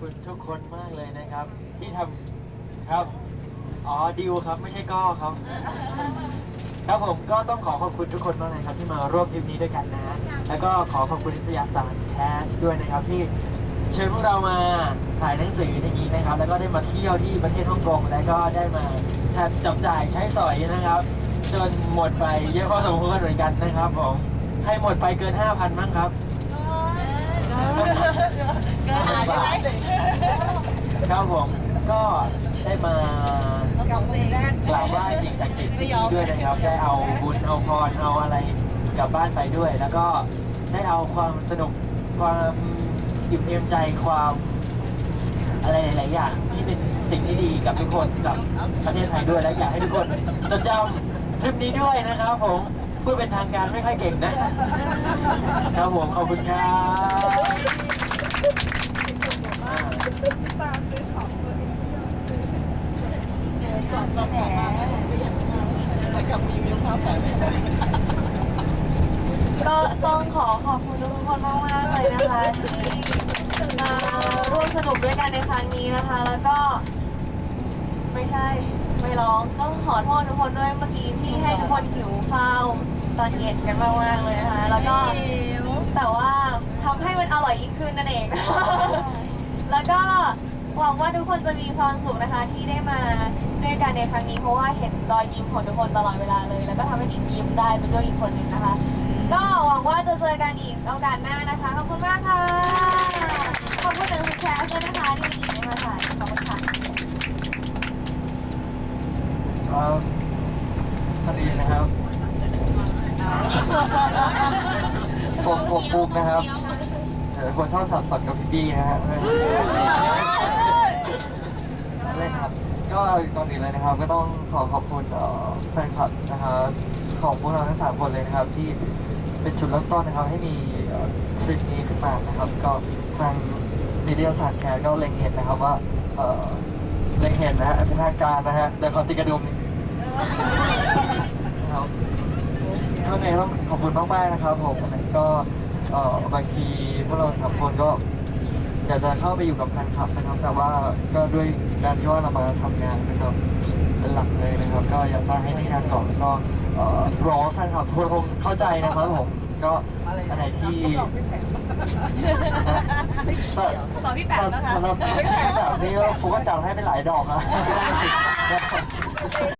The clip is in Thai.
คุณทุกคนมากเลยนะครับ ที่ทำครับ อ๋อดิวครับไม่ใช่ก้อครับ ครับผมก็ต้องขอขอบคุณทุกคนมากเลยครับ ที่มาร่วมทริปนี้ด้วยกันนะ แล้วก็ขอขอบคุณนิสยาสารแคสด้วยนะครับที่เชิญพวกเรามาถ่ายหนังสืออย่างนี้นะครับ แล้วก็ได้มาเที่ยวที่ประเทศฮ่องกงแล้วก็ได้มาจับจ่ายใช้สอยนะครับ จนหมดไปเยอะพอสมควรเหมือนกันนะครับผมให้หมดไปเกิน 5,000มั้งครับ เกินอ่านไหมครับผมก็ได้มากลงแราบไหว้สิ่งศักดิ์สิทธิ์ด้วยนะครับได้เอาบุญเอาพรเอาอะไรกลับบ้านไปด้วย แล้วก็ได้เอาความสนุกความอิ่มเอมใจความอะไรหลายๆอย่างที่เป็นสิ่งที่ดีกับทุกคนกับประเทศไทยด้วยและอยากให้ทุกคนจดจำทริปนี้ด้วยนะครับผมเพูดเป็นทางการไม่ค่อยเก่งนะครับผมขอบคุณครับอ่า กับมีมิวครับแต่ก็ต้องขอขอบคุณทุกคนมากมากๆเลยนะคะที่มาร่วมสนุกด้วยกันในครั้งนี้นะคะ แล้วก็ ไม่ใช่ ไม่ร้องต้องขอโทษทุกคนด้วยเมื่อกี้ที่ให้ทุกคนหิวข้าวตอนเย็นกันมากมากๆเลยนะคะ แล้วก็ แต่ว่าทำให้มันอร่อยยิ่งขึ้นนั่นเอง แล้วก็ หวังว่าทุกคนจะมีความสุขนะคะที่ได้มาด้วยกันในครั้งนี้เพราะว่าเห็นรอยยิ้มของทุกคนตลอดเวลาเลย แล้วก็ทำให้ดิยิ้มได้ไปด้วยอีกคนหนึ่งนะคะ ก็หวังว่าจะเจอกันอีกโอกาสหน้านะคะขอบคุณมากค่ะขอบคุณถึงคุณแคสด้วยนะคะที่มีหญิงมาถ่ายขอบคุณค่ะครับสวัสดีนะครับผมผมปุ๊กนะครับเออคนชอบสับสนกับพี่บี้นะฮะ เล่ครับ ก็ก่อนอื่นเลยนะครับ ก็ต้องขอขอบคุณเอ่อแฟนคลับนะครับของพวกเราทั้งสามคนเลยนะครับ ที่เป็นจุดเริ่มต้นนะครับ ให้มีทริปนี้ขึ้นมานะครับ ก็ทางนิตยสารแคร์ก็เล็งเห็นนะครับว่าเอ่อเล็งเห็นนะฮะเป็นทางการนะฮะเดี๋ยวขอติดกระดุมนะครับก็เนี่ยต้องขอบคุณมากๆนะครับผมอันนั้นก็เอ่อบางทีพวกเราสามคนก็ อยากจะเข้าไปอยู่กับแฟนคลับนะครับ แต่ว่าก็ด้วยการที่ว่าเรามาทำงานนะครับเป็นหลักเลยนะครับ ก็อยากจะให้ที่งานต่อแล้วก็เอ่อรอแฟนคลับทุกคนคงเข้าใจนะครับผมก็อันไหนที่ต่อพี่แปมนะคะ สำหรับแบบนี้ผมก็จัดให้ไปหลายดอกนะ